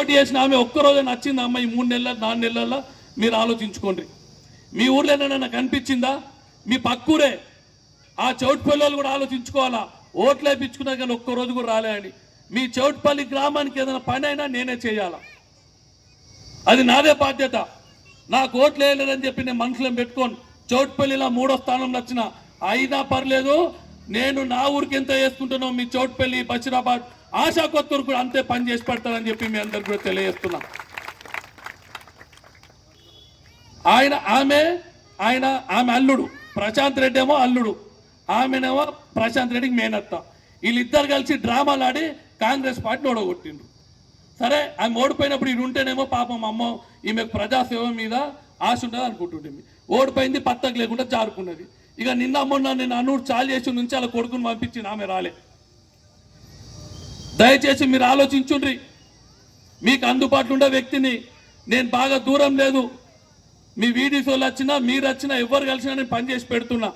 పోటీ చేసిన ఆమె ఒక్కరోజు నచ్చింది అమ్మ ఈ మూడు నెలల నాలుగు నెలల్లో మీరు ఆలోచించుకోండి. మీ ఊర్లో ఏదైనా కనిపించిందా మీ పక్కూరే. ఆ చౌట్పల్లి కూడా ఆలోచించుకోవాలా? ఓట్లు వేయించుకున్నా కానీ ఒక్క రోజు కూడా రాలే అని. మీ చౌట్పల్లి గ్రామానికి ఏదైనా పని అయినా నేనే చేయాలా? అది నాదే బాధ్యత. నాకు ఓట్లు వేయలేదని చెప్పి నేను మనుషులను పెట్టుకోను. చౌట్పల్లిలో మూడో స్థానం నచ్చిన అయినా పర్లేదు నేను నా ఊరికి ఎంత వేసుకుంటున్నావు మీ చౌట్పల్లి బషీరాబాద్ ఆశా కొత్తూరు కూడా అంతే పని చేసి పెడతారని చెప్పి మీ అందరికి కూడా తెలియజేస్తున్నా. ఆయన ఆమె ఆయన ఆమె అల్లుడు ప్రశాంత్ రెడ్డి ఏమో అల్లుడు ఆమెనేమో ప్రశాంత్ రెడ్డికి మేనత్త. వీళ్ళిద్దరు కలిసి డ్రామాలు ఆడి కాంగ్రెస్ పార్టీని ఓడగొట్టిండ్రు. సరే ఆమె ఓడిపోయినప్పుడు ఇది ఉంటేనేమో పాపం అమ్మ ఈమె ప్రజాసేవ మీద ఆశ ఉండదు అనుకుంటుండేమి ఓడిపోయింది పత్తకు లేకుండా జారుకున్నది. ఇక నిన్న మొన్న నేను అన్నూరు చాలు చేసి నుంచి అలా కొడుకుని పంపించింది ఆమె రాలే. దయచేసి మీరు ఆలోచించుండ్రి. మీకు అందుబాటులో ఉండే వ్యక్తిని నేను బాగా దూరం లేదు. మీ వీడియోస్ వాళ్ళు వచ్చినా మీరు వచ్చినా ఎవరు కలిసినా నేను పని చేసి పెడుతున్నా.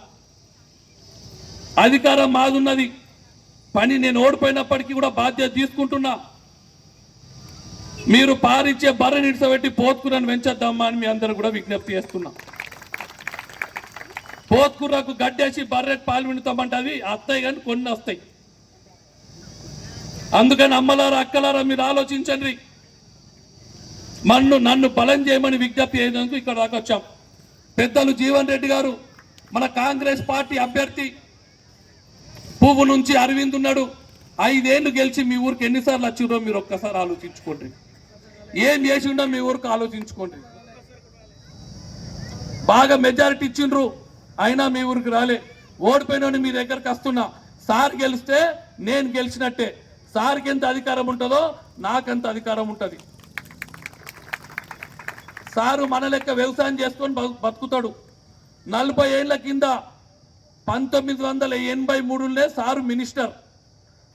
అధికారం మాదున్నది. పని నేను ఓడిపోయినప్పటికీ కూడా బాధ్యత తీసుకుంటున్నా. మీరు పారిచ్చే బర్ర నిడిసబెట్టి పోత్కురను పెంచొద్దమ్మా అని మీ అందరూ కూడా విజ్ఞప్తి చేస్తున్నా. పోత్కుర్రకు గడ్డేసి బర్రెకి పాలు విండుతామంటే అత్తయ్య కానీ కొన్ని వస్తాయి. అందుకని అమ్మలారా అక్కలారా మీరు ఆలోచించండి. మన్ను నన్ను బలం చేయమని విజ్ఞప్తి చేయడానికి ఇక్కడ దాకా వచ్చాం. పెద్దలు జీవన్ రెడ్డి గారు మన కాంగ్రెస్ పార్టీ అభ్యర్థి పువ్వు నుంచి అరవింద్ ఉన్నాడు. ఐదేళ్ళు గెలిచి మీ ఊరికి ఎన్నిసార్లు వచ్చిండ్రో మీరు ఒక్కసారి ఆలోచించుకోండి. ఏం చేసిండో మీ ఊరికి ఆలోచించుకోండి. బాగా మెజారిటీ ఇచ్చిండ్రు అయినా మీ ఊరికి రాలే. ఓడిపోయిన మీ దగ్గరకు వస్తున్నా. సార్ గెలిస్తే నేను గెలిచినట్టే. సార్కి ఎంత అధికారం ఉంటుందో నాకెంత అధికారం ఉంటుంది. సారు మన లెక్క వ్యవసాయం చేసుకొని బతుకుతాడు. నలభై ఏళ్ళ కింద పంతొమ్మిది వందల ఎనభై మూడులే సారు మినిస్టర్.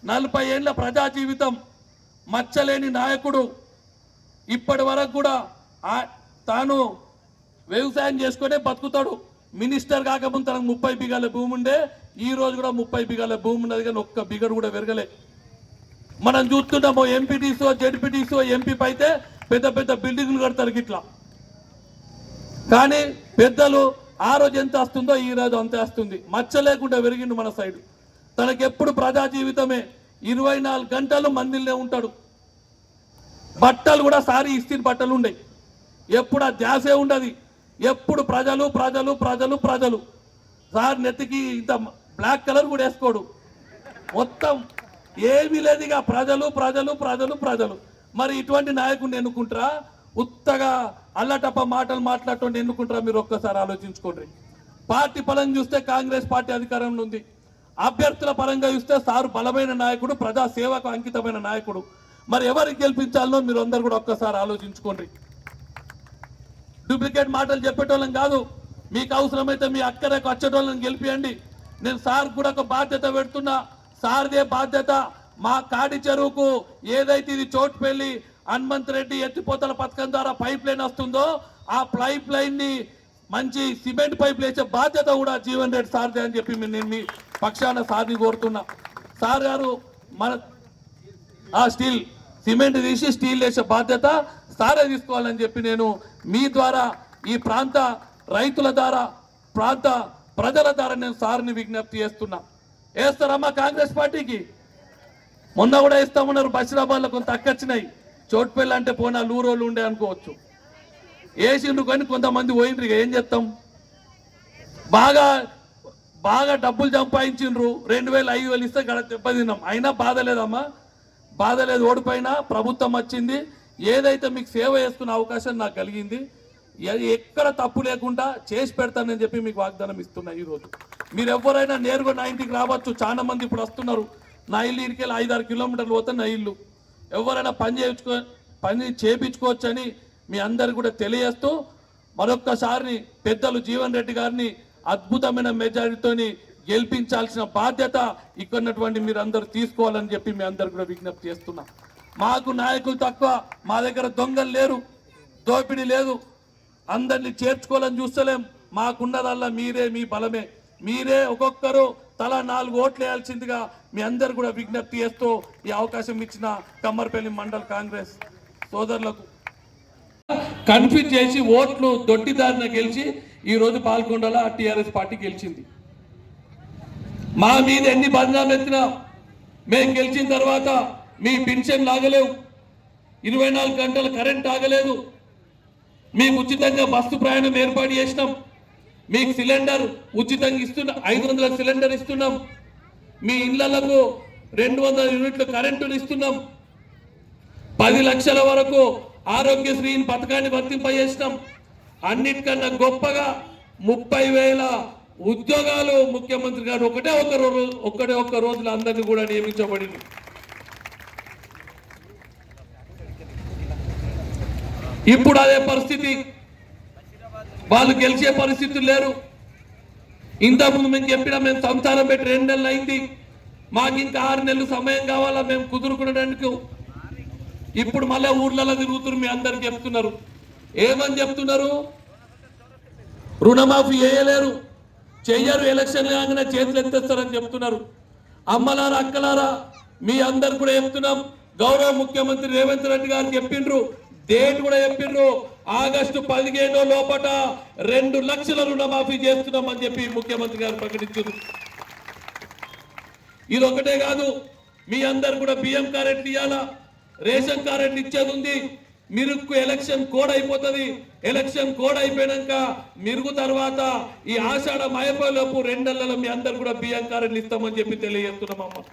నలభై ఏళ్ళ ప్రజా జీవితం మచ్చలేని నాయకుడు. ఇప్పటి వరకు కూడా తాను వ్యవసాయం చేసుకునే బతుకుతాడు. మినిస్టర్ కాకముందు తనకు ముప్పై బిగాల భూమి ఉండే ఈ రోజు కూడా ముప్పై బిగాల భూమి ఉన్నది కానీ ఒక్క బిగడు కూడా పెరగలే. మనం చూస్తున్నాము ఎంపీటీసో జెడ్పీటీసో ఎంపీ అయితే పెద్ద పెద్ద బిల్డింగ్లు కడతారు గిట్లా. కానీ పెద్దలు ఆ రోజు ఎంత వస్తుందో ఈ రోజు అంతే వస్తుంది. మచ్చ లేకుండా పెరిగిండు మన సైడ్. తనకి ఎప్పుడు ప్రజా జీవితమే. ఇరవై నాలుగు గంటలు మందిలనే ఉంటాడు. బట్టలు కూడా సారీ ఇస్త్రీ బట్టలు ఉండయి ఎప్పుడు ఆ ధ్యాసే ఉండదు. ఎప్పుడు ప్రజలు ప్రజలు ప్రజలు ప్రజలు. సార్ నెత్తికి ఇంత బ్లాక్ కలర్ కూడా వేసుకోడు. మొత్తం ఏమీ లేదు ఇక. ప్రజలు ప్రజలు ప్రజలు ప్రజలు. మరి ఇటువంటి నాయకుడిని ఎన్నుకుంటారా? ఉత్తగా అల్లటప్ప మాటలు మాట్లాడటం ఎన్నుకుంటారా మీరు ఒక్కసారి ఆలోచించుకోండి. పార్టీ పరంగా చూస్తే కాంగ్రెస్ పార్టీ అధికారంలో ఉంది. అభ్యర్థుల పరంగా చూస్తే సారు బలమైన నాయకుడు ప్రజా సేవకు అంకితమైన నాయకుడు. మరి ఎవరికి గెలిపించాలనో మీరు అందరు కూడా ఒక్కసారి ఆలోచించుకోండి. డూప్లికేట్ మాటలు చెప్పేటోళ్ళం కాదు. మీకు అవసరమైతే మీ అక్కరకు వచ్చేటోళ్ళని గెలిపియండి. నేను సార్ కూడా ఒక బాధ్యత పెడుతున్నా. సార్దే బాధ్యత మా కాడి చెరువుకు ఏదైతే ఇది చోటుపల్లి హనుమంత్ రెడ్డి ఎత్తిపోతల పథకం ద్వారా పైప్ లైన్ వస్తుందో ఆ పైప్ లైన్ని మంచి సిమెంట్ పైప్ వేసే బాధ్యత కూడా జీవన్ రెడ్డి సార్దే అని చెప్పి నేను మీ పక్షాన సార్ని కోరుతున్నా. సార్ గారు మన ఆ స్టీల్ సిమెంట్ తీసి స్టీల్ వేసే బాధ్యత సారే తీసుకోవాలని చెప్పి నేను మీ ద్వారా ఈ ప్రాంత రైతుల ద్వారా ప్రాంత ప్రజల ద్వారా నేను సార్ని విజ్ఞప్తి చేస్తున్నా. వేస్తారమ్మా కాంగ్రెస్ పార్టీకి. మొన్న కూడా ఇస్తామన్నారు బషీరాబాద్లో కొంత అక్కచ్చినాయి చోటుపల్లి అంటే పోనా లూరోళ్ళు ఉండే అనుకోవచ్చు. వేసిండ్రు కానీ కొంతమంది పోయిండ్రు ఇక ఏం చేస్తాం? బాగా బాగా డబ్బులు సంపాదించిండ్రు. రెండు వేలు ఐదు వేలు ఇస్తే గడ దెబ్బతిన్నాం. అయినా బాధ లేదమ్మా. బాధ లేదు ఓడిపోయినా ప్రభుత్వం వచ్చింది. ఏదైతే మీకు సేవ చేసుకునే అవకాశం నాకు కలిగింది ఎక్కడ తప్పు లేకుండా చేసి పెడతానని చెప్పి మీకు వాగ్దానం ఇస్తున్నా ఈరోజు మీరు ఎవరైనా నేరుగా నా ఇంటికి రావచ్చు. చాలా మంది ఇప్పుడు వస్తున్నారు. నా ఇల్లు ఇరికెళ్ళి ఐదు ఆరు కిలోమీటర్లు పోతే నా ఇల్లు. ఎవరైనా పని చేయించుకో పని చేయించుకోవచ్చు అని మీ అందరు కూడా తెలియజేస్తూ మరొక్కసారి పెద్దలు జీవన్ రెడ్డి గారిని అద్భుతమైన మెజారిటీతోని గెలిపించాల్సిన బాధ్యత ఇక్కడ ఉన్నటువంటి మీరు అందరూ తీసుకోవాలని చెప్పి మీ అందరు కూడా విజ్ఞప్తి చేస్తున్నా. మాకు నాయకులు తక్కువ. మా దగ్గర దొంగలు లేరు. దోపిడీ లేదు. అందరినీ చేర్చుకోవాలని చూస్తలేం. మాకున్నదల్లా మీరే మీ బలమే. మీరే ఒక్కొక్కరు తలా నాలుగు ఓట్లు వేయాల్సిందిగా మీ అందరు కూడా విజ్ఞప్తి చేస్తూ ఈ అవకాశం ఇచ్చిన కమ్మర్పల్లి మండల్ కాంగ్రెస్ సోదరులకు కన్ఫ్యూజ్ చేసి ఓట్లు దొడ్డిదారిన గెలిచి ఈరోజు రోజు పాల్గొండలా టీఆర్ఎస్ పార్టీ గెలిచింది. మా మీద ఎన్ని బంధాలు ఎత్తినా మేము గెలిచిన తర్వాత మీ పెన్షన్ లాగలేవు. ఇరవై నాలుగు గంటలు కరెంట్ ఆగలేదు. మీకు ఉచితంగా బస్సు ప్రయాణం ఏర్పాటు చేసినాం. మీకు సిలిండర్ ఉచితంగా ఇస్తున్నా ఐదు వందల సిలిండర్ ఇస్తున్నాం. మీ ఇళ్ళకు రెండు వందల యూనిట్లు కరెంటును ఇస్తున్నాం. పది లక్షల వరకు ఆరోగ్యశ్రీ పథకాన్ని వర్తింపజేసినాం. అన్నిటికన్నా గొప్పగా ముప్పై వేల ఉద్యోగాలు ముఖ్యమంత్రి గారు ఒకటే ఒక రోజు ఒకటే ఒక్క రోజులు అందరినీ కూడా నియమించబడింది ఇప్పుడు అదే పరిస్థితి. వాళ్ళు గెలిచే పరిస్థితులు లేరు. ఇంతకుముందు మేము చెప్పినా మేము సంసారం పెట్టి రెండు నెలలు అయింది. మాకు ఇంకా ఆరు నెలలు సమయం కావాలా మేము కుదురుకునడానికి ఇప్పుడు మళ్ళీ ఊర్లలో తిరుగుతున్నారు మీ అందరు చెప్తున్నారు. ఏమని చెప్తున్నారు? రుణమాఫీ చేయలేరు. చెయ్యరు ఎలక్షన్ కాగానే చేతులు ఎత్తేస్తారని చెప్తున్నారు. అమ్మలారా అక్కలారా మీ అందరు కూడా చెప్తున్నాం. గౌరవ ముఖ్యమంత్రి రేవంత్ రెడ్డి గారు చెప్పిండ్రు. డేట్ కూడా చెప్పిండ్రు ఆగస్టు పదిహేను లోపట రెండు లక్షల రుణమాఫీ చేస్తున్నామని చెప్పి ముఖ్యమంత్రి గారు ప్రకటించారు. ఇది ఒకటే కాదు మీ అందరు కూడా బియ్యం కారెట్లు ఇవ్వాలా రేషన్ కార్డు ఇచ్చేది ఉంది మిరుక్కు ఎలక్షన్ కోడ్ అయిపోతుంది. ఎలక్షన్ కోడ్ అయిపోయాక మిరుగు తర్వాత ఈ ఆషాఢ మాయపోలోపు రెండు మీ అందరు కూడా బియ్యం కారెట్లు ఇస్తామని చెప్పి తెలియజేస్తున్నామమ్మ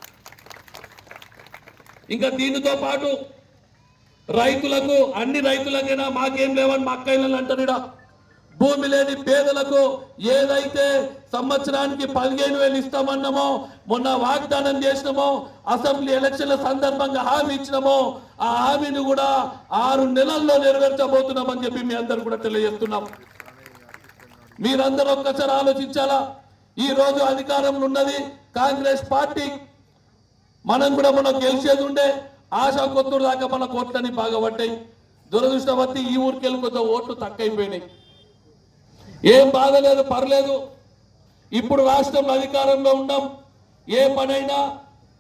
ఇంకా దీనితో పాటు రైతులకు అన్ని రైతులకైనా మాకేం లేవని మా అక్కయ్యలు అంటారు భూమి లేని పేదలకు ఏదైతే సంవత్సరానికి పదిహేను వేలు ఇస్తామన్నామో మొన్న వాగ్దానం చేసినామో అసెంబ్లీ ఎలక్షన్ల సందర్భంగా హామీ ఇచ్చినామో ఆ హామీని కూడా ఆరు నెలల్లో నెరవేర్చబోతున్నామని చెప్పి మీ అందరు కూడా తెలియజేస్తున్నాం. మీరందరూ ఒక్కసారి ఆలోచించాలా? ఈ రోజు అధికారంలో ఉన్నది కాంగ్రెస్ పార్టీ. మనం కూడా మనం గెలిచేది ఉండే. ఆశా కొత్తూరు దాకా మన కోట్లని బాగా పడ్డాయి. దురదృష్టవతి ఈ ఊరికి వెళ్ళి కొంత ఓట్లు తక్కువైపోయినాయి. ఏం బాధ లేదు పర్లేదు. ఇప్పుడు రాష్ట్రంలో అధికారంలో ఉన్నాం. ఏ పనైనా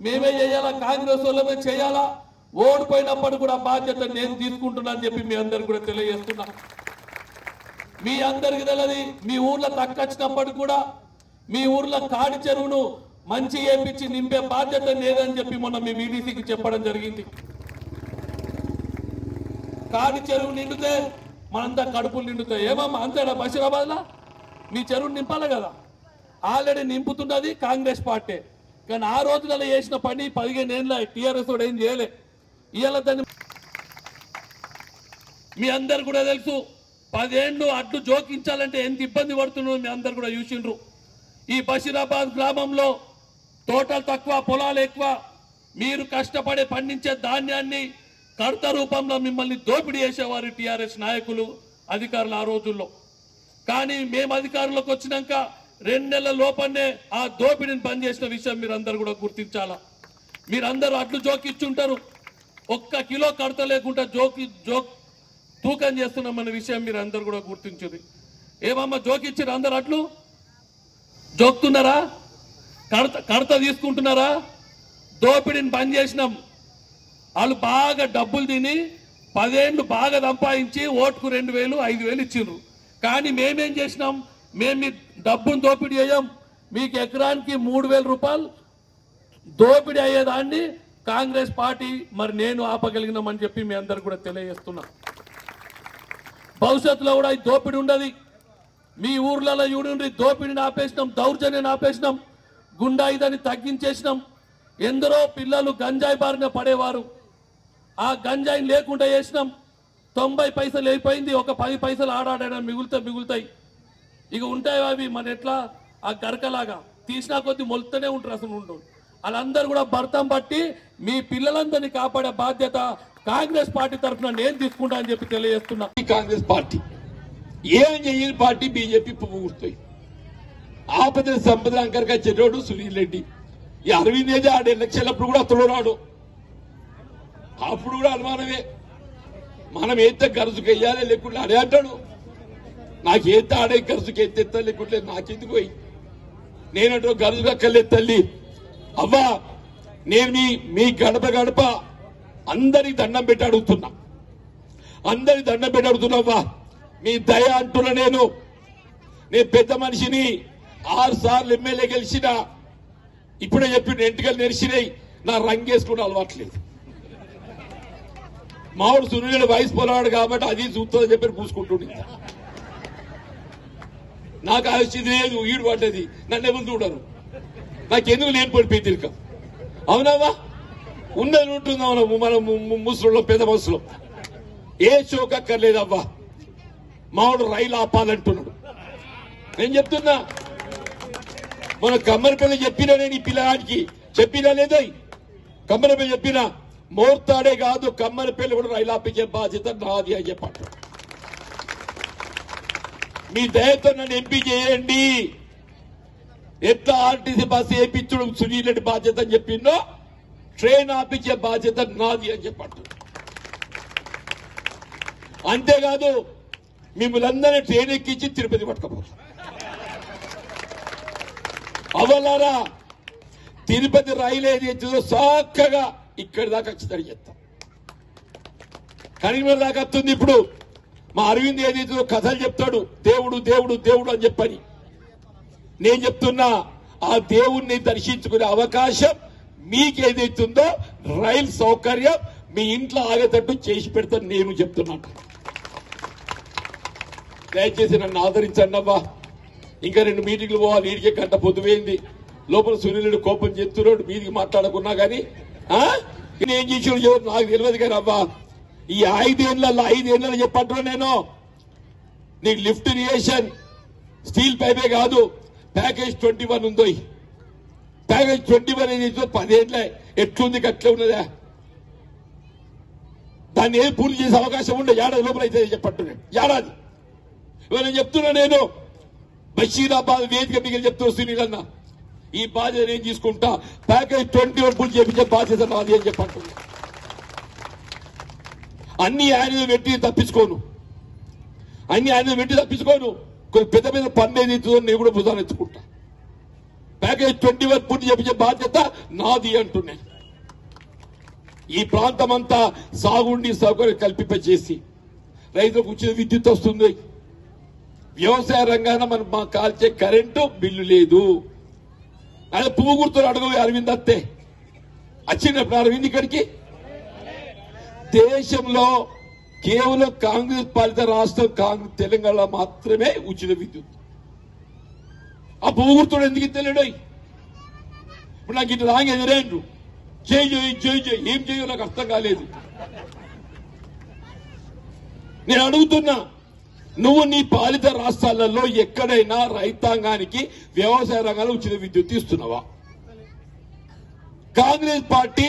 మేమే చేయాలా కాంగ్రెస్ వాళ్ళమే చేయాలా? ఓడిపోయినప్పుడు కూడా బాధ్యత నేను తీసుకుంటున్నా అని చెప్పి మీ అందరికి కూడా తెలియజేస్తున్నా. మీ అందరికి తెలియదు మీ ఊర్లో తక్కచ్చినప్పటికి కూడా మీ ఊర్లో కాడి చెరువును మంచి ఏపించి నింపే బాధ్యత లేదని చెప్పి మొన్న మీ వీడీసీకి చెప్పడం జరిగింది. కాడి చెరువు నిండితే మనంతా కడుపులు నిండుతాయి. ఏమమ్మా అంతేనా బషీరాబాద్లో మీ చెరువు నింపాలి కదా? ఆల్రెడీ నింపుతున్నది కాంగ్రెస్ పార్టీ. కానీ ఆ రోజులలో చేసిన పని పదిహేను ఏళ్ళ టీఆర్ఎస్ కూడా ఏం చేయలే. ఇవాళ దాన్ని మీ అందరు కూడా తెలుసు పదేళ్ళు అడ్డు జోకించాలంటే ఎంత ఇబ్బంది పడుతున్నారో మీ అందరు కూడా చూసిండ్రు. ఈ బషీరాబాద్ గ్రామంలో తోటలు తక్కువ పొలాలు ఎక్కువ. మీరు కష్టపడి పండించే ధాన్యాన్ని కర్త రూపంలో మిమ్మల్ని దోపిడీ చేసేవారు టీఆర్ఎస్ నాయకులు అధికారులు ఆ రోజుల్లో. కానీ మేము అధికారంలోకి వచ్చినాక రెండు నెలల లోపలనే ఆ దోపిడీని బంద్ చేసిన విషయం మీరు అందరు కూడా గుర్తించాలా? మీరందరూ అట్లు జోకిచ్చుంటారు. ఒక్క కిలో కడత లేకుండా జోకి జోక్ తూకం చేస్తున్నామన్న విషయం మీరు అందరు కూడా గుర్తించింది. ఏమమ్మా జోకిచ్చారు అందరు అట్లు జోక్తున్నారా? కడత కడత తీసుకుంటున్నారా? దోపిడీని బంద్ చేసినాం. వాళ్ళు బాగా డబ్బులు తిని పదేళ్ళు బాగా సంపాదించి ఓటుకు రెండు వేలు ఐదు వేలు ఇచ్చిండ్రు. కానీ మేమేం చేసినాం? మేము మీ డబ్బును దోపిడీ చేయం. మీకు ఎకరానికి మూడు వేల రూపాయలు దోపిడీ అయ్యేదాన్ని కాంగ్రెస్ పార్టీ మరి నేను ఆపగలిగినామని చెప్పి మీ అందరు కూడా తెలియజేస్తున్నా. భవిష్యత్తులో కూడా ఈ దోపిడీ ఉండదు. మీ ఊర్లలో చూడండి దోపిడీని ఆపేసినాం దౌర్జన్యాన్ని ఆపేసినాం. గుండాయిదాన్ని తగ్గించేసినాం. ఎందరో పిల్లలు గంజాయి బారిన పడేవారు. ఆ గంజాయిని లేకుండా చేసినాం తొంభై పైసలు అయిపోయింది. ఒక పది పైసలు ఆడాడైనా మిగులుతా మిగులుతాయి. ఇక ఉంటాయి అవి మన ఎట్లా? ఆ గరకలాగా. తీసినా కొద్ది మొలుతూనే ఉంటారు అసలు ఉండవు వాళ్ళందరూ కూడా భర్తం బట్టి మీ పిల్లలందరినీ కాపాడే బాధ్యత కాంగ్రెస్ పార్టీ తరఫున నేను తీసుకుంటా అని చెప్పి తెలియజేస్తున్నా. ఈ కాంగ్రెస్ పార్టీ. ఏం చెయ్యని పార్టీ బీజేపీ పువ్వుతాయి ఆపద సంపద అంకరగా చెరోడు సునీల్ రెడ్డి. ఈ అరవింద్ ఏదో ఆడే ఎలక్షన్లప్పుడు కూడా అతడు రాడు అప్పుడు కూడా అనుమానమే. మనం ఏతే ఖర్చుకు వెయ్యాలి లేకుండా అడే అంటాడు. నాకు ఆడే ఖర్చుకు ఎత్తెత్తా లేకుంటే నాకెందుకు పోయి? నేనంటూ గరుజుగా కళ్ళే తల్లి. అవ్వా నేను మీ మీ గడప గడప అందరికి దండం పెట్టి అడుగుతున్నా. అందరి దండం పెట్టి అడుగుతున్నావా మీ దయ అంటున్నా నేను. నేను పెద్ద మనిషిని ఆరు సార్లు ఎమ్మెల్యే గెలిచిన ఇప్పుడే చెప్పి ఎంటికలు నెరిసినాయి నా రంగేసుకుని అలవాట్లేదు. మామిడి సునీలుడు వయసు పొలవాడు కాబట్టి అది చూస్తుందని చెప్పి పూసుకుంటుండే. నాకు ఆలోచించింది లేదు ఈడు పడ్డది నన్ను ఎవరు చూడరు. నాకెందుకు లేని పడిపోయి తిరగ అవునావా ఉన్నది ఉంటుంది మన ము- పెద్ద ముసలు ఏ చోకక్కర్లేదవ్వా మామిడి రైలు ఆపాలంటున్నాడు. నేను చెప్తున్నా మన కమ్మరిపల్లి చెప్పినా నేను ఈ పిల్లగాడికి చెప్పినా లేదో కమ్మరిపల్లి చెప్పినా. మోర్తాడే కాదు కమ్మరిపల్లి కూడా రైలాపించే బాధ్యత నాది అని చెప్పాడు. మీ దయతో నన్ను ఎంపీ చేయండి. ఎంత ఆర్టీసీ బస్సు వేయించడం సునీల్ రెడ్డి బాధ్యత అని చెప్పిందో ట్రైన్ ఆపించే బాధ్యత నాది అని చెప్పాడు. అంతేకాదు మిమ్మల్ని అందరినీ ట్రైన్ ఎక్కించి తిరుపతి పట్టుకపోతాం అవలరా. తిరుపతి రైలు ఏది చక్కగా ఇక్కడి దాకా వచ్చిందని చేస్తాం. కరీంనగర్ దాకా వస్తుంది ఇప్పుడు. మా అరవింద్ ఏదైతుందో కథలు చెప్తాడు. దేవుడు దేవుడు దేవుడు అని చెప్పని. నేను చెప్తున్నా ఆ దేవుణ్ణి దర్శించుకునే అవకాశం మీకు ఏదైతుందో రైలు సౌకర్యం మీ ఇంట్లో ఆగేటట్టు చేసి పెడతాను నేను చెప్తున్నాను దయచేసి నన్ను ఆదరించండి అవ్వా ఇంకా రెండు మీటింగ్లు పోవాలి వీడికే గంట పొద్దుపోయింది. లోపల సునీలుడు కోపం చెప్తున్నాడు మీదికి మాట్లాడకున్నా కానీ ఆ? ఏం చేసాడు ఎవరు నాకు తెలియదు కానీ అబ్బా ఈ ఐదేళ్ళలో ఐదేళ్ళలో చెప్పంటున్నా నేను. నీకు లిఫ్ట్ ఇరిగేషన్ స్టీల్ పైపే కాదు ప్యాకేజ్ ట్వంటీ వన్ ఉందో ప్యాకేజ్ ట్వంటీ వన్ ఏది పదేళ్ళే ఎట్లుంది అట్లే ఉన్నదా? దాన్ని ఏం పూర్తి చేసే అవకాశం ఉండే? ఏడాది లోపల అయితే చెప్పట్టు ఏడాది. ఇవాళ చెప్తున్నా నేను బషీరాబాద్ వేదిక మిగిలి చెప్తూ సునీలన్న ఈ బాధ్యత నేను తీసుకుంటా. ప్యాకేజ్ ట్వంటీ వన్ పూర్తి చేపించే బాధ్యత నాది అని చెప్పంటున్నా అన్ని ఆయన పెట్టి తప్పించుకోను. అన్ని ఆయన పెట్టి తప్పించుకోను. కొన్ని పెద్ద పెద్ద పన్ను ఏది నేను కూడా భుజాన్ని ఎత్తుకుంటా. ప్యాకేజ్ ట్వంటీ వన్ పూర్తి చేపించే బాధ్యత నాది అంటున్నాను ఈ ప్రాంతం అంతా సాగుండి సౌకర్యం కల్పింపచేసి రైతులకు ఉచిత విద్యుత్ వస్తుంది. వ్యవసాయ రంగాన మనం మా కాల్చే కరెంటు బిల్లు లేదు. ఆయన పువ్వు గుర్తులు అడగవు అరవింద్ అత్తే. వచ్చినప్పుడు అరవింద్ ఇక్కడికి? దేశంలో కేవలం కాంగ్రెస్ పాలిత రాష్ట్రం కాంగ్రెస్ తెలంగాణ మాత్రమే ఉచిత విద్యుత్. ఆ పువ్వు గుర్తుడు ఎందుకు తెలియడు ఇప్పుడు నాకు ఇటు రాంగ్ ఎదురేండు చేయి చేయి చేయి జై. ఏం చేయో నాకు అర్థం కాలేదు. నేను అడుగుతున్నా నువ్వు నీ పాలిత రాష్ట్రాలలో ఎక్కడైనా రైతాంగానికి వ్యవసాయ రంగంలో ఉచిత విద్యుత్ ఇస్తున్నావా? కాంగ్రెస్ పార్టీ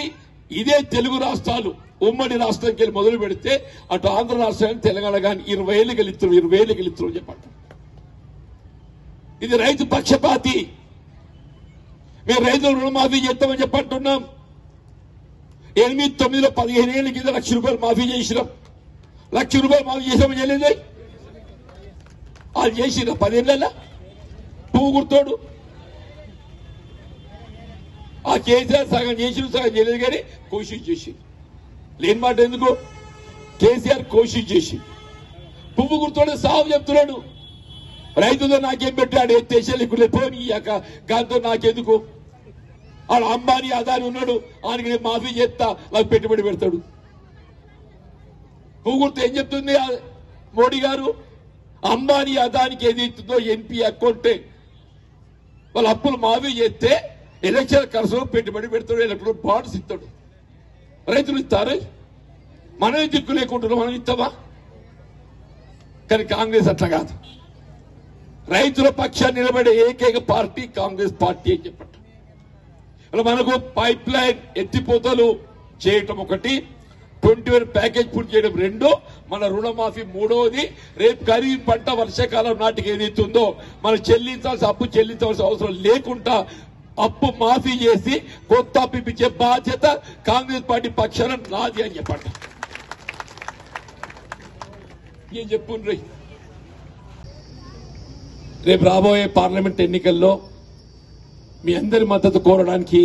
ఇదే తెలుగు రాష్ట్రాలు. ఉమ్మడి రాష్ట్రానికి వెళ్ళి మొదలు పెడితే అటు ఆంధ్ర రాష్ట్రానికి తెలంగాణ కానీ ఇరవై ఏళ్ళు గెలుస్తారు ఇరవై ఏళ్ళు గెలుస్తారు చెప్పండి. ఇది రైతు పక్షపాతి. మేము రైతులు రుణమాఫీ చేస్తామని చెప్పంటున్నాం. ఎనిమిది తొమ్మిదిలో పదిహేను ఏళ్ళ కింద లక్ష రూపాయలు మాఫీ చేసినాం. లక్ష రూపాయలు మాఫీ చేసామని చేయలేదు. వాళ్ళు చేసిన పదేళ్ళ పువ్వు గుర్తోడు ఆ కేసీఆర్ సగం చేసిన సగం చేయలేదు కానీ కోషిష్ చేసి లేని మాట ఎందుకు? కేసీఆర్ కోషిష్ చేసి పువ్వు గుర్తోడు సాగు చెప్తున్నాడు. రైతుతో నాకేం పెట్టాడు? ఎత్తేసాలి పోని దాంతో నాకెందుకు? ఆడు అంబానీ అదాని ఉన్నాడు. ఆయనకి నేను మాఫీ చేస్తా. నాకు పెట్టుబడి పెడతాడు. పువ్వు గుర్తు ఏం చెప్తుంది ఆ మోడీ గారు? అంబానీ అదానికి ఏది ఇస్తుందో ఎన్పి అకౌంట్ వాళ్ళ అప్పులు మావి చేస్తే ఎలక్షన్ ఖర్చు పెట్టుబడి పెడతాడు ఎలక్ట్రల్ బాండ్స్ ఇస్తాడు. రైతులు ఇస్తారు? మనమే దిక్కు లేకుండా మనం ఇస్తామా? కానీ కాంగ్రెస్ అట్లా కాదు. రైతుల పక్షాన్ని నిలబడే ఏకైక పార్టీ కాంగ్రెస్ పార్టీ అని చెప్పట. మనకు పైప్ లైన్ ఎత్తిపోతలు చేయటం ఒకటి ట్వంటీ వన్ ప్యాకేజ్ పూర్తి చేయడం రెండు మన రుణమాఫీ మూడవది రేపు ఖరీఫ్ పంట వర్షాకాలం నాటికి ఏదైతుందో మనం చెల్లించాల్సిన అప్పు చెల్లించాల్సిన అవసరం లేకుండా అప్పు మాఫీ చేసి కొత్త అప్పు ఇప్పించే బాధ్యత కాంగ్రెస్ పార్టీ పక్షాన నాది అని చెప్పండి. ఏం చెప్పు రేపు రాబోయే పార్లమెంట్ ఎన్నికల్లో మీ అందరి మద్దతు కోరడానికి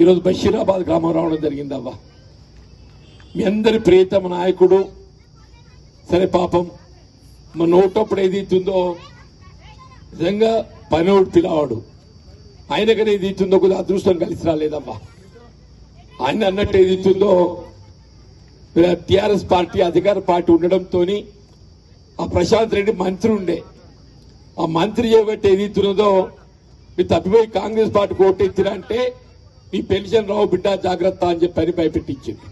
ఈరోజు బషీరాబాద్ గ్రామం రావడం జరిగిందవ్వా. మీ అందరి ప్రియతమ నాయకుడు. సరే పాపం మన నోటప్పుడు ఏదైతుందో నిజంగా పనోడు పిల్లవాడు ఆయనకనే ఏదైతుందో కొద్దిగా అదృష్టం కలిసి రాలేదమ్మా. ఆయన అన్నట్టు ఏదైతుందో టిఆర్ఎస్ పార్టీ అధికార పార్టీ ఉండడంతో ఆ ప్రశాంత్ రెడ్డి మంత్రి ఉండే. ఆ మంత్రి చేయబట్టి ఏదైతున్నదో మీరు తప్పిపోయి కాంగ్రెస్ పార్టీ ఓటెత్తిరా మీ పెన్షన్ రావు బిడ్డ జాగ్రత్త అని చెప్పని భయపెట్టించింది.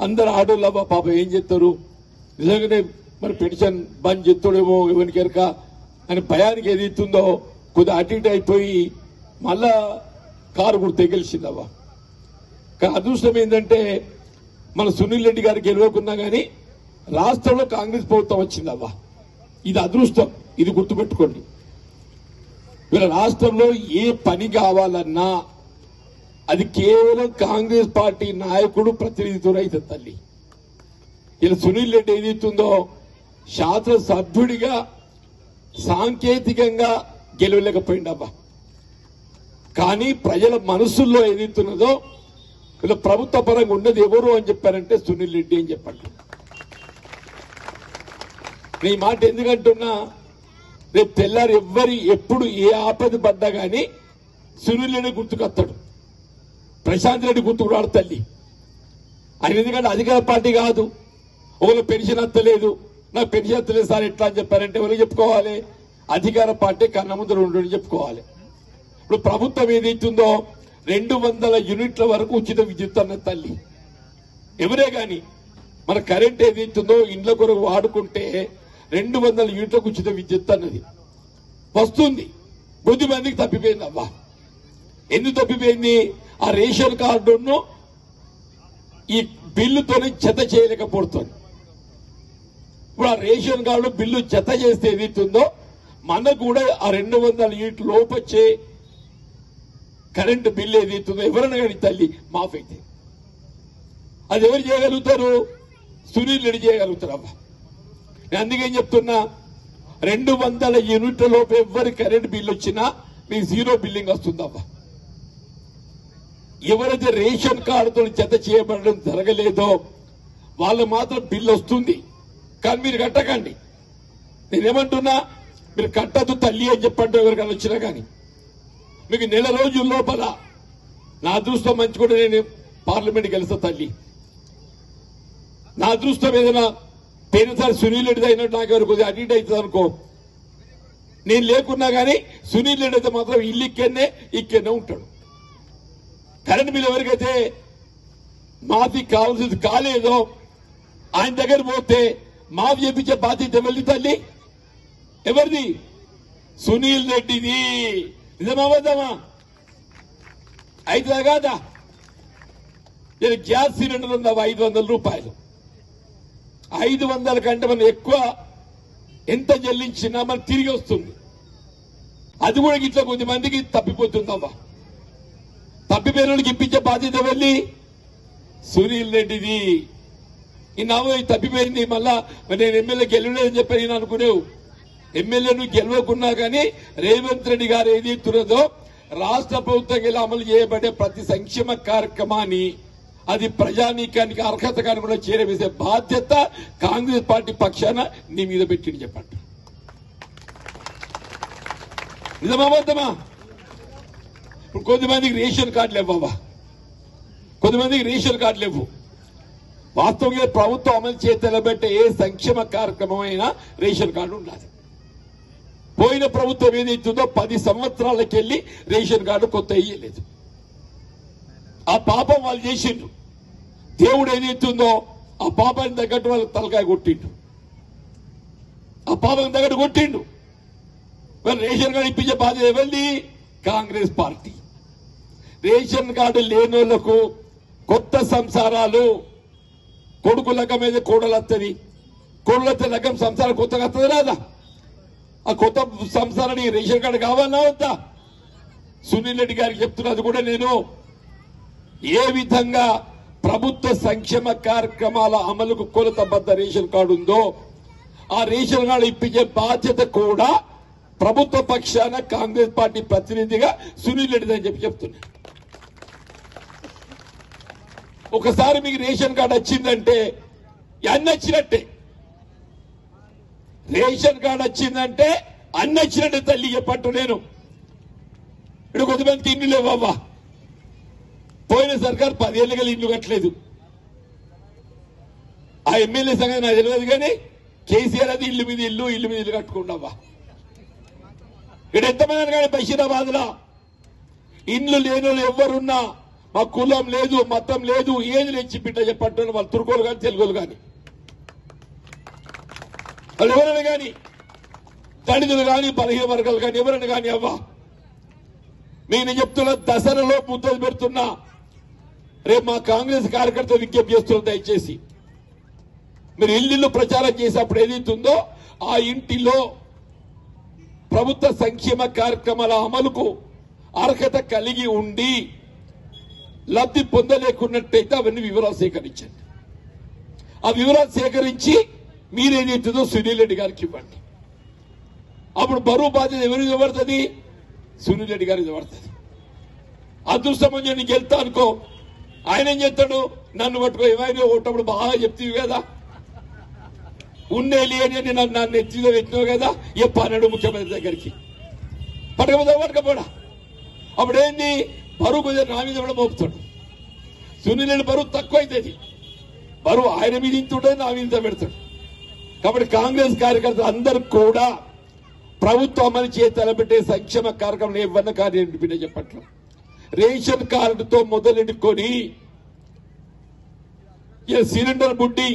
అందరు ఆడోళ్ళ పాప ఏం చేస్తారు? నిజంగానే మరి పెన్షన్ బంద్ చేస్తాడేమో ఎవరికి ఎరక అని భయానికి ఇస్తుందో కొద్దిగా అటు ఇటు అయిపోయి మళ్ళా కారు కూడా తెగిలిసిందవ్వా. కానీ అదృష్టం ఏంటంటే మన సునీల్ రెడ్డి గారికి గెలవకున్నా కానీ రాష్ట్రంలో కాంగ్రెస్ ప్రభుత్వం వచ్చిందవ్వా. ఇది అదృష్టం. ఇది గుర్తుపెట్టుకోండి. వీళ్ళ రాష్ట్రంలో ఏ పని కావాలన్నా అది కేవలం కాంగ్రెస్ పార్టీ నాయకుడు ప్రతినిధితో అయితే తల్లి. ఇలా సునీల్ రెడ్డి ఏదైతుందో శాస్త్ర సభ్యుడిగా సాంకేతికంగా గెలవలేకపోయిండబ్బా. కానీ ప్రజల మనసుల్లో ఏదైతున్నదో ఇలా ప్రభుత్వ పరంగా ఉన్నది ఎవరు అని చెప్పారంటే సునీల్ రెడ్డి అని చెప్పండి. నీ మాట ఎందుకంటున్నా? రేపు తెల్లారు ఎవ్వరి ఎప్పుడు ఏ ఆపద పడ్డా కానీ సునీల్ రెడ్డి గుర్తుకొస్తాడు ప్రశాంత్ రెడ్డి గుర్తుకు రాడు తల్లి. ఆయన ఎందుకంటే అధికార పార్టీ కాదు. ఒకరు పెన్షన్ అత్తలేదు. నాకు పెన్షన్ అత్తలేదు సార్ ఎట్లా అని చెప్పారంటే వాళ్ళు చెప్పుకోవాలి? అధికార పార్టీ కన్న ఉండు చెప్పుకోవాలి. ఇప్పుడు ప్రభుత్వం ఏదైతుందో రెండు వందల యూనిట్ల వరకు ఉచిత విద్యుత్ అన్న తల్లి. ఎవరే కానీ మన కరెంట్ ఏదైతుందో ఇండ్ల కొరకు వాడుకుంటే రెండు వందల యూనిట్లకు ఉచిత విద్యుత్ అన్నది. వస్తుంది. కొద్ది మందికి తప్పిపోయింది అవ్వా ఎందు తప్పిపోయింది ఆ రేషన్ కార్డును ఈ బిల్లుతోని జత చేయలేకపోతుంది. ఇప్పుడు ఆ రేషన్ కార్డు బిల్లు జత చేస్తే ఏదైతుందో మనకు కూడా ఆ రెండు వందల యూనిట్ లోపొచ్చే కరెంటు బిల్లు ఏదైతుందో ఎవరైనా కానీ తల్లి మాఫ్ అయితే. అది ఎవరు చేయగలుగుతారు? సునీల్ రెడ్డి చేయగలుగుతారు అబ్బా. నేను అందుకేం చెప్తున్నా రెండు వందల యూనిట్ల లోపు ఎవరి కరెంట్ బిల్లు వచ్చినా మీకు జీరో బిల్లింగ్ వస్తుందమ్మా ఎవరైతే రేషన్ కార్డుతో జత చేయబడడం జరగలేదో వాళ్ళు మాత్రం బిల్లు వస్తుంది. కానీ మీరు కట్టకండి. నేనేమంటున్నా మీరు కట్టదు తల్లి అని చెప్పండి ఎవరికైనా వచ్చినా కానీ. మీకు నెల రోజుల లోపల నా అదృష్టం మంచి కూడా నేను పార్లమెంట్ గెలుస్తా తల్లి. నా అదృష్టం ఏదైనా పేరుసారి సునీల్ రెడ్డి అయినట్టు నాకు ఎవరు కొద్దిగా అడిట్ అవుతుంది అనుకో. నేను లేకున్నా కానీ సునీల్ రెడ్డి అయితే మాత్రం ఇల్లు ఇక్కడనే ఇక్కడనే ఉంటాడు. కరెంట్ బిల్ ఎవరికైతే మాఫీ కావాల్సింది కాలేదో ఆయన దగ్గర పోతే మాఫీ చెప్పించే బాధ్యత ఎవరిది తల్లి? ఎవరిది? సునీల్ రెడ్డిది. నిజమా వద్దామా అయితే కాదా? నేను గ్యాస్ సిలిండర్ ఉందా? ఐదు వందల రూపాయలు. ఐదు వందల కంటే మనం ఎక్కువ ఎంత చెల్లించినా మనకు తిరిగి వస్తుంది. అది కూడా ఇట్లా కొద్దిమందికి తప్పిపోతుందమ్మా. తప్పిపోయిన ఇప్పించే బాధ్యత వెళ్ళి సునీల్ రెడ్డిది. ఈ నవ్వు ఇది తప్పిపోయింది మళ్ళా నేను ఎమ్మెల్యే గెలవలేదని చెప్పి నేను అనుకునేవు. ఎమ్మెల్యేను గెలవకున్నా కానీ రేవంత్ రెడ్డి గారు ఏది తురదో రాష్ట్ర ప్రభుత్వం ఇలా అమలు చేయబడే ప్రతి సంక్షేమ కార్యక్రమాన్ని అది ప్రజానీకానికి అర్హత కానీ కూడా చేరవేసే బాధ్యత కాంగ్రెస్ పార్టీ పక్షాన నీ మీద పెట్టింది చెప్పండి. నిజమా ఇప్పుడు కొంతమందికి రేషన్ కార్డు లేవు బాబా. కొంతమందికి రేషన్ కార్డు లేవు. వాస్తవంగా ప్రభుత్వం అమలు చేతలబెట్టే ఏ సంక్షేమ కార్యక్రమం అయినా రేషన్ కార్డు ఉండాలి. పోయిన ప్రభుత్వం ఏదైతుందో పది సంవత్సరాలకెళ్ళి రేషన్ కార్డు కొత్త ఇయ్యలేదు. ఆ పాపం వాళ్ళు చేసిండ్రు. దేవుడు ఏదైతుందో ఆ పాపాన్ని తగ్గట్టు వాళ్ళకి తలకాయ కొట్టిండు ఆ పాపం తగ్గట్టు కొట్టిండు మరి రేషన్ కార్డు ఇప్పించే బాధ్యత ఎవరిది? Congress party. రేషన్ కార్డు లేనోళ్ళకు కొత్త సంసారాలు కొడుకు లగ్గం మీద కోడలు వస్తుంది కోడలు వస్తే లగ్గం సంసారం కొత్తగా వస్తుంది రాదా? ఆ కొత్త సంసారానికి రేషన్ కార్డు కావాలన్నా వద్దా? సునీల్ రెడ్డి గారికి చెప్తున్నది కూడా నేను. ఏ విధంగా ప్రభుత్వ సంక్షేమ కార్యక్రమాల అమలుకు కొలతబద్ద రేషన్ కార్డు ఉందో ఆ రేషన్ కార్డు ఇప్పించే బాధ్యత కూడా ప్రభుత్వ పక్షాన కాంగ్రెస్ పార్టీ ప్రతినిధిగా సునీల్ రెడ్డిదని చెప్పి చెప్తున్నా ఒకసారి మీకు రేషన్ కార్డు వచ్చిందంటే అన్నచ్చినట్టే రేషన్ కార్డు వచ్చిందంటే అన్నచ్చినట్టే తల్లి చెప్పట్టు నేను. ఇప్పుడు కొంతమంది ఇల్లు లేవవ్వా? పోయిన సర్కార్ పదేళ్ళుగా ఇల్లు కట్టలేదు. ఆ ఎమ్మెల్యే సంగతి నాకు తెలియదు కానీ కేసీఆర్ అది ఇల్లు మీద ఇల్లు ఇల్లు మీద ఇల్లు కట్టుకుంటావా? ఇక్కడ ఎంతమంది కానీ బషీరాబాద్ లా ఇండ్లు లేని వాళ్ళు ఎవరున్నా? మా కులం లేదు మతం లేదు ఏది లేచి బిడ్డ చెప్పట్టు వాళ్ళు తుర్కోలు కానీ తెలుగులు కానీ వాళ్ళు ఎవరైనా కానీ దళితులు కానీ బలహీన వర్గాలు కానీ ఎవరైనా కానీ అవ్వా. నేను చెప్తున్న దసరాలో ముద్దలు పెడుతున్నా రేపు మా కాంగ్రెస్ కార్యకర్త విజ్ఞప్తి చేస్తున్నా దయచేసి. మీరు ఇల్లు ప్రచారం చేసేప్పుడు ఏదైతుందో ఆ ఇంటిలో ప్రభుత్వ సంక్షేమ కార్యక్రమాల అమలుకు అర్హత కలిగి ఉండి లబ్ధి పొందలేకున్నట్టయితే అవన్నీ వివరాలు సేకరించండి. ఆ వివరాలు సేకరించి మీరేదైతుందో సునీల్ రెడ్డి గారికి ఇవ్వండి. అప్పుడు బరువు బాధ్యత ఎవరికి పడుతుంది సునీల్ రెడ్డి గారికి పడుతుంది అదృష్టం నీకు వెళ్తా అనుకో ఆయన ఏం చేస్తాడు? నన్ను పట్టుకో ఏమైనా ఒకటప్పుడు బాగా చెప్తీవి కదా. ఉండే లేని నన్ను నన్ను ఎత్తిదో పెట్టినావు కదా ఏ పన్నెండు ముఖ్యమంత్రి దగ్గరికి. పట్టకపోతే పట్టుకపోడా? అప్పుడేంది? బరువు మీద నా మీద కూడా మోపుతాడు. సునీలని బరువు తక్కువ అవుతుంది బరువు ఆయన మీద ఇంత నా మీద పెడతాడు. కాబట్టి కాంగ్రెస్ కార్యకర్తలు అందరూ కూడా ప్రభుత్వం అమలు చేసి పెట్టే సంక్షేమ కార్యక్రమం ఇవ్వన్న కార్యం బిడ్డ చెప్పట్లో. రేషన్ కార్డుతో మొదలెడుకొని సిలిండర్ బుడ్డి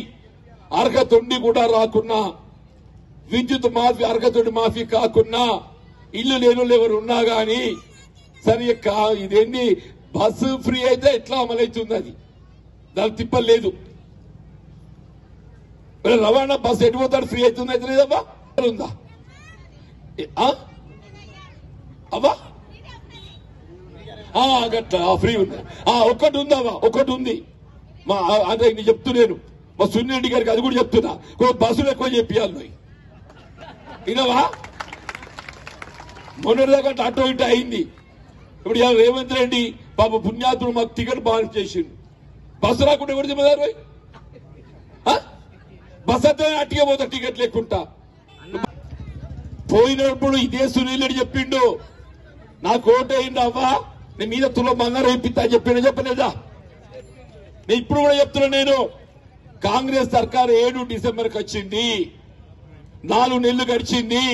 అర్హత ఉండి కూడా రాకున్నా విద్యుత్ మాఫీ అర్హతోటి మాఫీ కాకున్నా ఇల్లు లేని ఎవరు ఉన్నా గాని సరే ఇదేంటి బస్సు ఫ్రీ అయితే ఎట్లా అమలవుతుంది అది? దాని తిప్పలేదు రవాణా బస్సు ఎటు పోతాడు? ఫ్రీ అవుతుంది అయితే లేదమ్మా? ఉందా? ఆ? అవ్వా? ఆ, గట్ల ఫ్రీ ఉంది. ఆ ఒక్కటి ఉందావా ఒక్కటి ఉంది. మా అంటే నేను చెప్తున్నాను మా సున్నిరెడ్డి గారికి అది కూడా చెప్తున్నా. బస్సులు ఎక్కువ చెప్పియాలి నువ్వు. ఇనవా మొన్నటిదాకా అటో ఇటు అయింది. ఇప్పుడు రేవంత్ రెడ్డి పాప పుణ్యాతుడు మాకు టికెట్ బాగా చేసిండు. బస్సు రాకుండా ఎవరు దిమ్మదారు బస్ అయితే అట్టిగా పోతా టికెట్ లేకుండా. పోయినప్పుడు ఇదే సునీల్ రెడ్డి చెప్పిండు. నాకు ఓటు అయింది అవ్వా నీ మీద తుల బంగారం వేపిస్తా అని చెప్పిండు చెప్పలేదా? నేను ఇప్పుడు కూడా చెప్తున్నా నేను. కాంగ్రెస్ సర్కార్ ఏడు డిసెంబర్కి వచ్చింది. నాలుగు నెలలు గడిచింది.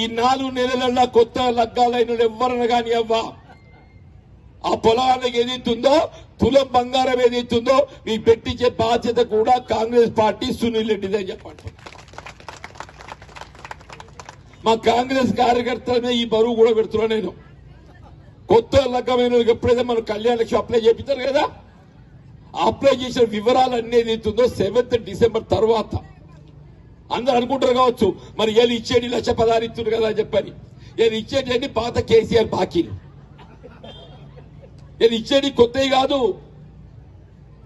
ఈ నాలుగు నెలలలో కొత్త లగ్గాలైన ఎవరిని కాని అవ్వా. ఆ పొలానికి ఏదైతుందో తులం బంగారం ఏదైతుందో మీకు పెట్టించే బాధ్యత కూడా కాంగ్రెస్ పార్టీ సునీల్ రెడ్డిదే చెప్పండి. మా కాంగ్రెస్ కార్యకర్తలనే ఈ బరువు కూడా పెడుతున్నా నేను. కొత్త లగ్గమైన ఎప్పుడైతే మనం కళ్యాణ లక్ష్మి అప్లై చేపిస్తారు కదా అప్లై చేసిన వివరాలు అన్ని ఏదైతుందో సెవెంత్ డిసెంబర్ తర్వాత. అందరు అనుకుంటారు కావచ్చు మరి ఏళ్ళు ఇచ్చేది లక్ష పదహారు ఇస్తున్నారు కదా అని చెప్పని. ఏది ఇచ్చేది పాత కేసీఆర్ బాకీలు ఏది ఇచ్చేది కొత్తవి కాదు.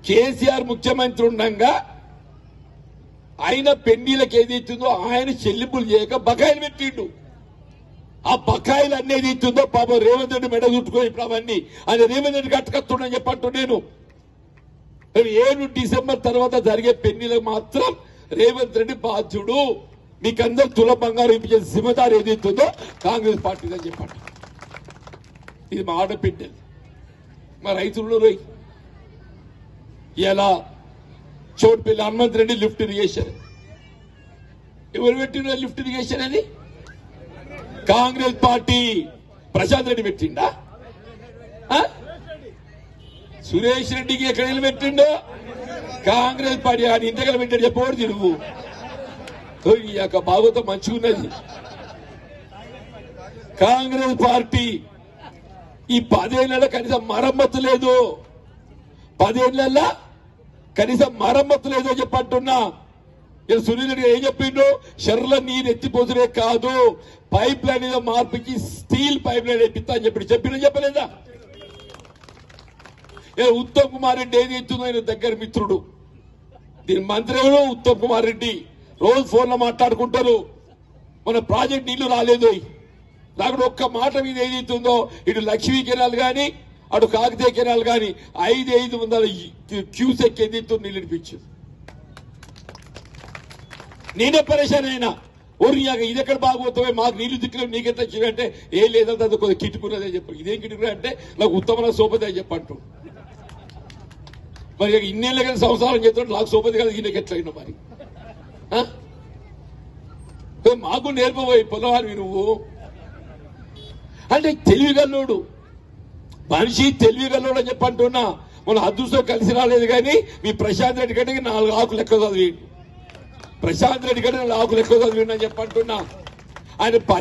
కేసీఆర్ ముఖ్యమంత్రి ఉండగా ఆయన పెళ్ళిలకు ఏదైతుందో ఆయన చెల్లింపులు చేయక బకాయిలు పెట్టిండు. ఆ బకాయిలు అన్నీ ఇచ్చిందో పాపం రేవంత్ రెడ్డి మెడ చుట్టుకొని ఇప్పుడు అవన్నీ. ఆయన రేవంత్ రెడ్డి కట్టుకత్తుండని చెప్పంటు నేను ఏడు డిసెంబర్ తర్వాత జరిగే పెళ్ళిలకు మాత్రం రేవంత్ రెడ్డి బాధ్యుడు. మీకందరూ తుల బంగారు ఇప్పించే జిమ్మదారు ఏదైతుందో కాంగ్రెస్ పార్టీదని చెప్పండి. ఇది మా ఆడపిడ్డలు మా రైతులు రోయ్ ఇలా చోటుపల్లి హనుమంత్ రెడ్డి లిఫ్ట్ ఇరిగేషన్. ఎవరు పెట్టిన లిఫ్ట్ ఇరిగేషన్ అని కాంగ్రెస్ పార్టీ. ప్రశాంత్ రెడ్డి పెట్టిండా? ఆ? సురేష్ రెడ్డికి ఎక్కడ నిలబెట్టిండో? కాంగ్రెస్ పార్టీ ఆయన ఇంతగా పెట్టాడు చెప్పవాడు తిరుగు? ఈ యొక్క భాగవతం మంచిగున్నది. కాంగ్రెస్ పార్టీ ఈ పదేళ్ళ కనీసం మరమ్మతు లేదు. పదేళ్ళ కనీసం మరమ్మతు లేదో చెప్పంటున్నా. నేను సునీల్ రెడ్డి ఏం చెప్పిండు? షర్ల నీరు ఎత్తిపోతురే కాదు. పైప్ లైన్ మీద మార్పుకి స్టీల్ పైప్ లైన్ ఎత్తిస్తా అని చెప్పి చెప్పిన చెప్పలేదా? ఉత్తమ్ కుమార్ రెడ్డి ఏది ఎత్తుందో ఆయన దగ్గర మిత్రుడు. దీని మంత్రి ఎవరు ఉత్తమ్ కుమార్ రెడ్డి. రోజు ఫోన్లో మాట్లాడుకుంటారు. మన ప్రాజెక్ట్ నీళ్ళు రాలేదు నాకు ఒక్క మాట మీద ఏదైతుందో ఇటు లక్ష్మీ కెనాల్ గాని అటు కాకతీయ కెనాల్ గాని ఐదు ఐదు వందల క్యూసెక్ ఏదైతుందో నీళ్ళు ఇప్పించు నేనే పరేషాన్ అయినా. ఓరియాక ఇది ఎక్కడ బాగోతావే? మాకు నీళ్ళు దిక్కులు నీకెంత అంటే ఏం లేదంటే అది కొద్దిగా కిట్టుకున్నదే చెప్పు. ఇదేం కిట్టుకున్నా అంటే నాకు ఉత్తమ సోపదే అని చెప్పంటు మరి ఇన్నేళ్ళ కానీ సంసారం చేస్తున్నాడు నాకు సోపతి కదా ఈయనకి ఎట్లయినా మరి? మాకు నేర్పబోయి పొలవాడివి నువ్వు. అంటే తెలివిగల్లోడు. మనిషి తెలివిగల్లోడు అని చెప్పంటున్నా మన అదృష్టం కలిసి రాలేదు కానీ మీ ప్రశాంత్ రెడ్డి కంటే నాలుగు ఆకులు ఎక్కువ చదివి ప్రశాంత్ రెడ్డి కంటే నాలుగు ఆకులు ఎక్కువ చదివి అని చెప్పంటున్నా ఆయన